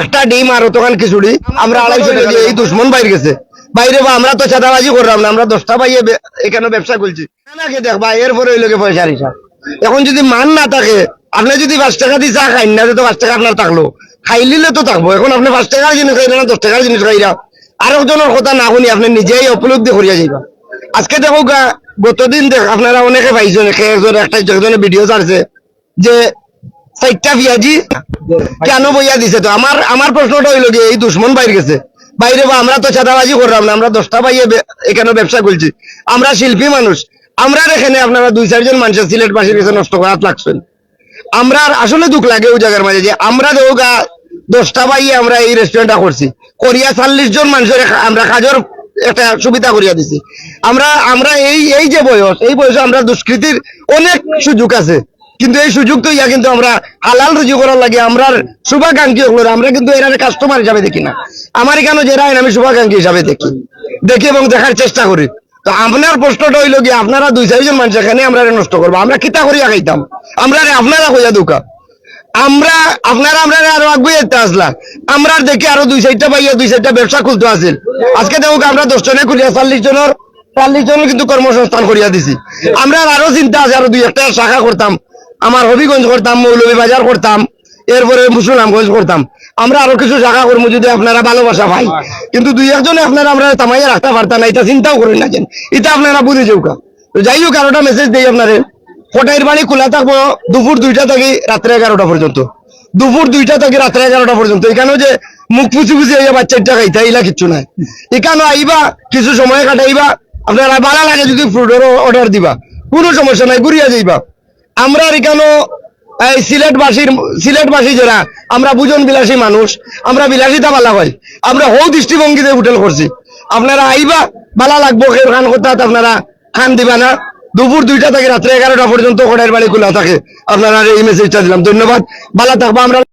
একটা ডিম আর অতখান খিচুড়ি। আমরা আড়াইশো কেজি এই দুশ্মন বাইরে গেছে। বাইরে বা আমরা তো চাঁদাবাজি করলাম না, আমরা দশটা পাইয়ে এখানে ব্যবসা করছি। নাকি দেখ বা এরপরে ওই লোকে পয়সার হিসাব এখন যদি মান না থাকে, আপনি যদি পাঁচ টাকা দিয়ে চা খাইন না, তো পাঁচ টাকা আপনার থাকল। খাইলিলে তো থাকব। এখন আপনি পাঁচ টাকার জিনিস খাইলে না, দশ টাকার জিনিস খাইরা আর একজনের কথা না শুনি আপনি নিজেই উপলব্ধি করিয়া যাইবা। আজকে দেখো গা, গতদিন দেখ, আপনারা অনেকে পাইছেন একজন, একটা একজনে ভিডিও ছাড়ছে যে কেন বইয়া দিছে তো? আমার আমার প্রশ্নটা হইল এই দুশ্মন বাইরে গেছে। বাইরে আমরা তো চাঁদাবাজি করলাম না, আমরা দশটা পাইয়ে বে- এখানে ব্যবসা করছি। আমরা শিল্পী মানুষ। আমরা এখানে আপনারা দুই, চারজন মানুষের সিলেট বাসীর কাছে নষ্ট করাত লাগছেন আমরা আসলে দুঃখ লাগে ওই জায়গার মাঝে যে আমরা দেওগা দশটা বাইয়ে আমরা এই রেস্টুরেন্টটা করছি। করিয়া চল্লিশ জন মানুষের আমরা কাজের একটা সুবিধা করিয়া দিছি। আমরা আমরা এই এই যে বয়স, এই বয়সে আমরা দুষ্কৃতির অনেক সুযোগ আছে। কিন্তু এই সুযোগ তো ইয়া কিন্তু আমরা হালাল রুজি করার লাগে আমরা শুভাকাঙ্ক্ষী হলো, আমরা কিন্তু এরা কাস্টমার হিসাবে দেখি না। আমার এখানে যারা আইন আমি শুভাকাঙ্ক্ষী হিসাবে দেখি। দেখি এবং দেখার চেষ্টা করি। তো আপনার প্রশ্নটা হইল কি, আপনারা দুই চারজন মানুষ এখানে, আমরা নষ্ট করব। আমরা কিতা করিয়া খাইতাম? আমরা আপনারা কইয়া দুকা? আমরা, আপনারা, আমরা আরও আগুয়ে যেতে আসলা। আমরা দেখি আরও দুই সাইডটা পাইয়া দুই সাইডটা ব্যবসা খুলতে আসিল। আজকে দেখো আমরা দশ জনে খুলিয়া চল্লিশ জনের চল্লিশ জনের কিন্তু কর্মসংস্থান করিয়া দিছি। আমরা আরও চিন্তা আছে, আরও দুই একটা শাখা করতাম। আমার হবিগঞ্জ করতাম, মৌলভী বাজার করতাম, এরপরে মুসুলামগঞ্জ করতাম। আমরা আরও কিছু শাখা করব যদি আপনারা ভালোবাসা পাই। কিন্তু দুই একজনে আপনারা আমরা তামাইয়া রাখতে পারতাম না, এটা চিন্তাও করেন না যেন। এটা আপনারা বুঝে যাউকা তো যাই হোক, আরোটা মেসেজ দিই আপনারে। কোটাইর বাড়ি খোলা থাকব দুপুর দুইটা থেকে রাত্রে এগারোটা পর্যন্ত। দুপুর দুইটা থেকে রাত্রে এগারোটা পর্যন্ত। এখানেও যে মুখ পুচি পুচি হইয়া বাচ্চাটা খাইতে ইলা কিচ্ছু নাই। এখানে আইবা, কিছু সময় কাটাইবা। আপনারা ভালো লাগে যদি ফুডের অর্ডার দিবা। কোনো সমস্যা নাই, ঘুরিয়া যাইবা। আমরা এখানে এই সিলেটবাসীর, সিলেটবাসী যারা, আমরা বুজন বিলাসী মানুষ, আমরা বিলাসিতা বালা হয় আমরা হৌ দৃষ্টিভঙ্গিতে হোটেল করছি আপনারা আইবা, বালা লাগবো খান করতে আপনারা খান দিবা না। দুপুর দুইটা থেকে রাত্রে এগারোটা পর্যন্ত কোটার বাড়ি খোলা থাকে। আপনারা এই মেসেজটা দিলাম। ধন্যবাদ। ভালো থাকব আমরা।